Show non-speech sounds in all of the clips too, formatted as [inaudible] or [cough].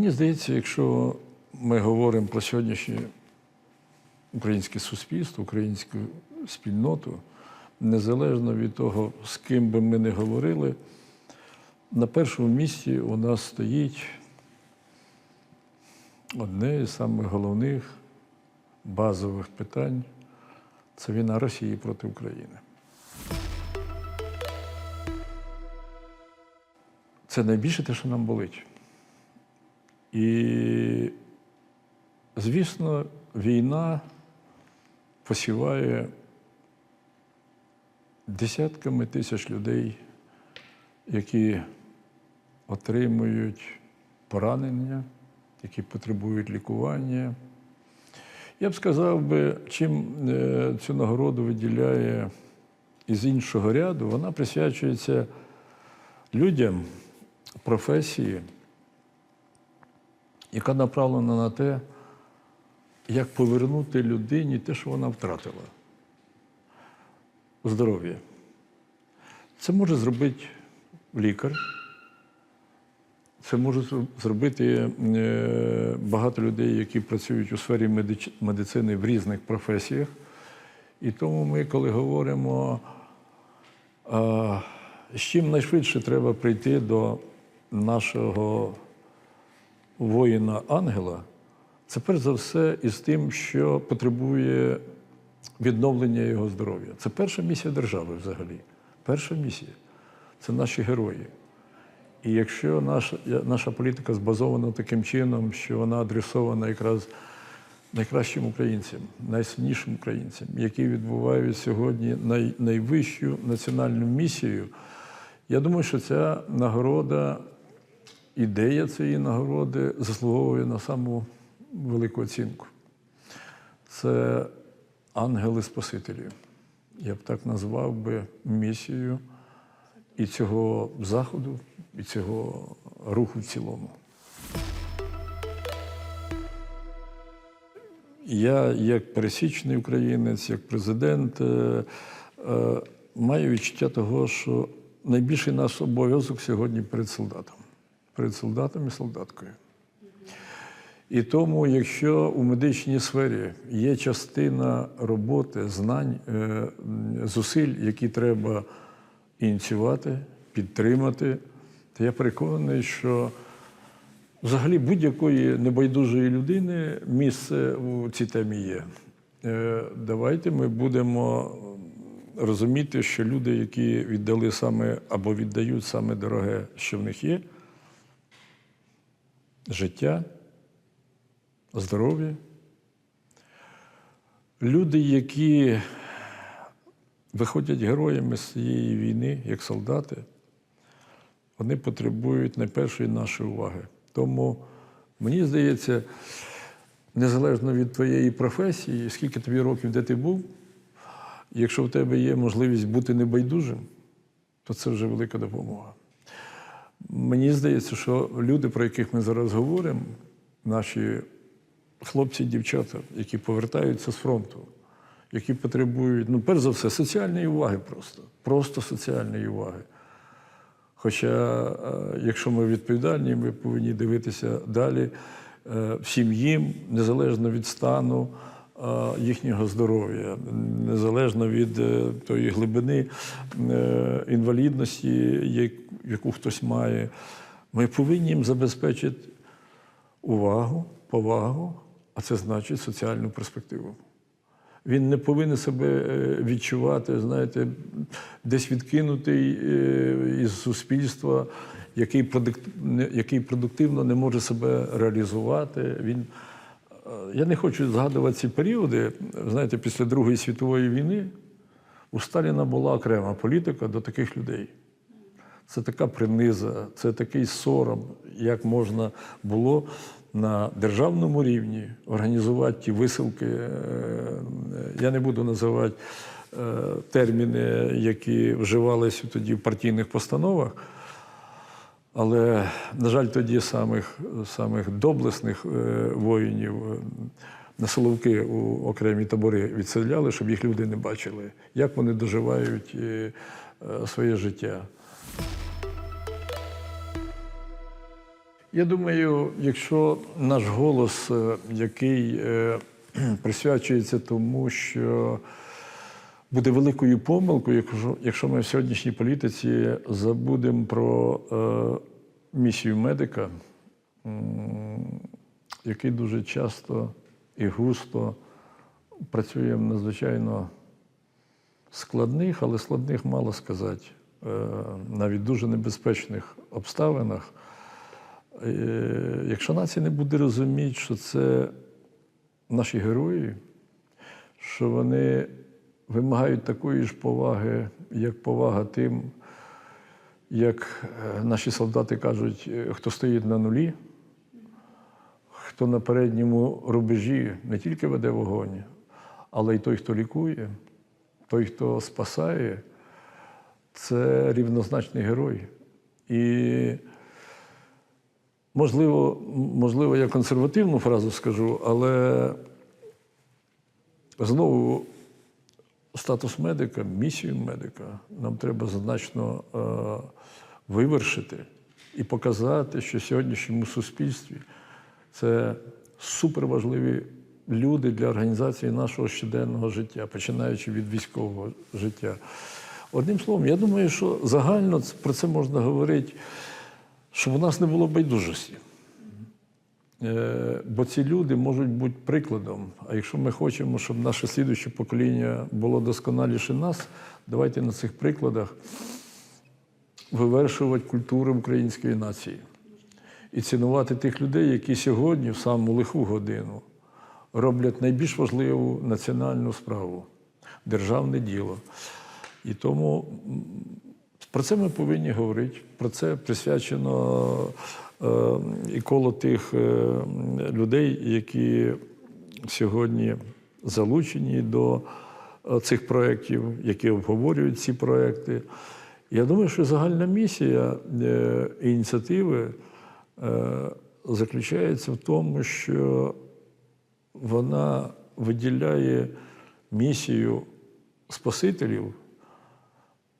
Мені здається, якщо ми говоримо про сьогоднішнє українське суспільство, українську спільноту, незалежно від того, з ким би ми не говорили, на першому місці у нас стоїть одне із самих головних базових питань це війна Росії проти України. Це найбільше те, що нам болить. І, звісно, війна посіває десятками тисяч людей, які отримують поранення, які потребують лікування. Я б сказав би, чим е, цю нагороду виділяє із іншого ряду, вона присвячується людям професії, яка направлена на те, як повернути людині те, що вона втратила. Здоров'я. Це може зробити лікар. Це може зробити е, багато людей, які працюють у сфері медицини в різних професіях. І тому ми, коли говоримо, з чим найшвидше треба прийти до нашого воїна-ангела, це перш за все із тим, що потребує відновлення його здоров'я. Це перша місія держави взагалі. Перша місія це наші герої. І якщо наша, наша політика збазована таким чином, що вона адресована якраз найкращим українцям, найсильнішим українцям, які відбувають сьогодні най, найвищу національну місію, я думаю, що ця нагорода, ідея цієї нагороди заслуговує на саму велику оцінку. Це ангели-спасителі. Я б так назвав би місію і цього заходу, і цього руху в цілому. Я, як пересічний українець, як президент, е, е, маю відчуття того, що найбільший наш обов'язок сьогодні перед солдатом, перед солдатом і солдаткою. І тому, якщо у медичній сфері є частина роботи, знань, е, зусиль, які треба ініціювати, підтримати, то я переконаний, що взагалі будь-якої небайдужої людини місце у цій темі є. Е, Давайте ми будемо розуміти, що люди, які віддали саме або віддають саме дороге, що в них є, життя, здоров'я. Люди, які виходять героями з цієї війни, як солдати, вони потребують найпершої нашої уваги. Тому мені здається, незалежно від твоєї професії, скільки тобі років, де ти був, якщо в тебе є можливість бути небайдужим, то це вже велика допомога. Мені здається, що люди, про яких ми зараз говоримо, наші хлопці дівчата, які повертаються з фронту, які потребують, ну, перш за все, соціальної уваги просто, просто соціальної уваги. Хоча, е, якщо ми відповідальні, ми повинні дивитися далі е, всім їм, незалежно від стану їхнього здоров'я, незалежно від е, тої глибини е, інвалідності, яку хтось має, ми повинні їм забезпечити увагу, повагу, а це значить соціальну перспективу. Він не повинен себе е, відчувати, знаєте, десь відкинутий із суспільства, який, продуктивно не може себе реалізувати. Він, я не хочу згадувати ці періоди. Знаєте, після Другої світової війни у Сталіна була окрема політика до таких людей. Це така приниза, це такий сором, як можна було на державному рівні організувати ті висилки. Е, Я не буду називати е, терміни, які вживалися тоді в партійних постановах. Але, на жаль, тоді самих, самих доблесних е, воїнів е, на силовки у окремі табори відселяли, щоб їх люди не бачили, як вони доживають е, своє життя. Я думаю, якщо наш голос, який [clears throat] присвячується тому, що буде великою помилкою, якщо, ми в сьогоднішній політиці забудемо про е, місію медика, який дуже часто і густо працює в надзвичайно складних, але складних мало сказати, е, навіть дуже небезпечних обставинах. Е, Якщо нація не буде розуміти, що це наші герої, що вони вимагають такої ж поваги, як повага тим, як е, наші солдати кажуть, е, хто стоїть на нулі, хто на передньому рубежі не тільки веде вогонь, але й той, хто лікує, той, хто спасає, це рівнозначний герой. І Можливо, можливо, я консервативну фразу скажу, але знову статус медика, місію медика нам треба значно е, вивершити і показати, що в сьогоднішньому суспільстві це суперважливі люди для організації нашого щоденного життя, починаючи від військового життя. Одним словом, я думаю, що загально про це можна говорити щоб у нас не було байдужості. Е, Бо ці люди можуть бути прикладом. А якщо ми хочемо, щоб наше слідуюче покоління було досконаліше нас, давайте на цих прикладах вивершувати культуру української нації і цінувати тих людей, які сьогодні, в саму лиху годину, роблять найбільш важливу національну справу державне діло. І тому про це ми повинні говорити. Про це присвячено і коло тих е, людей, які сьогодні залучені до е, цих проєктів, які обговорюють ці проєкти. Я думаю, що загальна місія е, ініціативи е, заключається в тому, що вона виділяє місію спасителів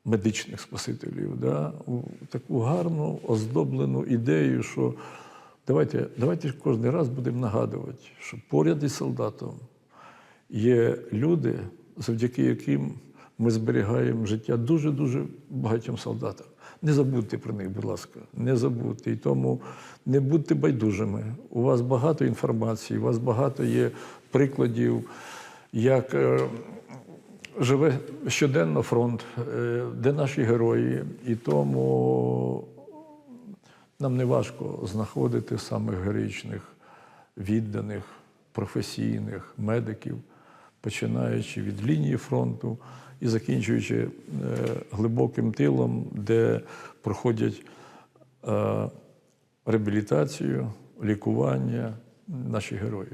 медичних спасителів, да, у таку гарну оздоблену ідею, що давайте, давайте кожен раз будемо нагадувати, що поряд із солдатом є люди, завдяки яким ми зберігаємо життя дуже-дуже багатьом солдатам. Не забудьте про них, будь ласка, не забудьте. І тому не будьте байдужими. У вас багато інформації, у вас багато є прикладів, як е, живе щоденно фронт, е, де наші герої, і тому нам не важко знаходити самих героїчних, відданих, професійних медиків, починаючи від лінії фронту і закінчуючи е, глибоким тилом, де проходять е, реабілітацію, лікування наші герої.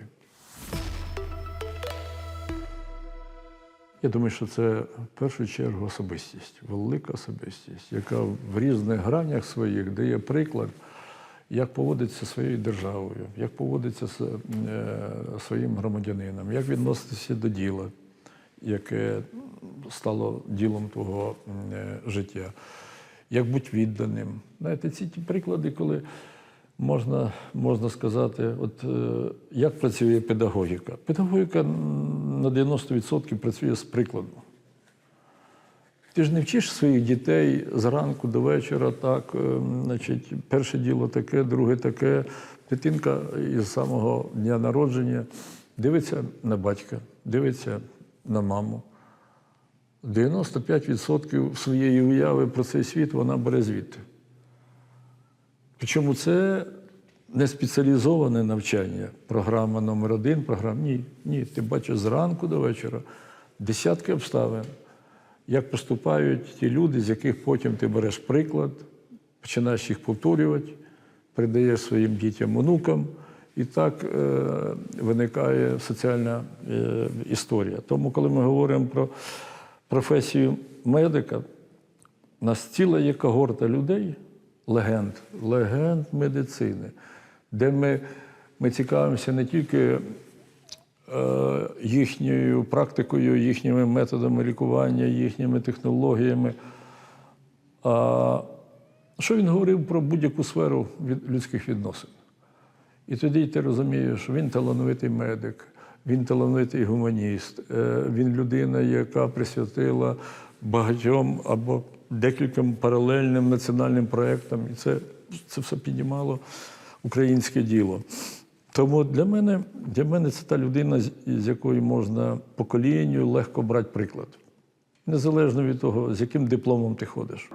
Я думаю, що це в першу чергу особистість, велика особистість, яка в різних гранях своїх дає приклад, як поводиться своєю державою, як поводиться з е, своїм громадянином, як відноситися до діла, яке стало ділом твого е, життя, як бути відданим. Знаєте, ці ті приклади, коли можна, можна сказати, от е, як працює педагогіка. Педагогіка на 90% працює з прикладу. Ти ж не вчиш своїх дітей зранку до вечора, так, е, значить, перше діло таке, друге таке. Дитинка із самого дня народження дивиться на батька, дивиться на маму. 95% своєї уяви про цей світ вона бере звідти. Причому це не спеціалізоване навчання, програма номер один, програма. Ні, ні. Ти бачиш зранку до вечора десятки обставин, як поступають ті люди, з яких потім ти береш приклад, починаєш їх повторювати, передаєш своїм дітям, онукам, і так е, виникає соціальна е, історія. Тому, коли ми говоримо про професію медика, нас ціла є когорта людей, легенд, легенд медицини, де ми, ми цікавимося не тільки е, їхньою практикою, їхніми методами лікування, їхніми технологіями, а Що він говорив про будь-яку сферу від людських відносин? І тоді ти розумієш, що він талановитий медик, він талановитий гуманіст, е, він людина, яка присвятила багатьом або декільком паралельним національним проєктам. І це, це все піднімало українське діло. Тому для мене, для мене це та людина, з- якої можна поколінню легко брати приклад. Незалежно від того, з яким дипломом ти ходиш.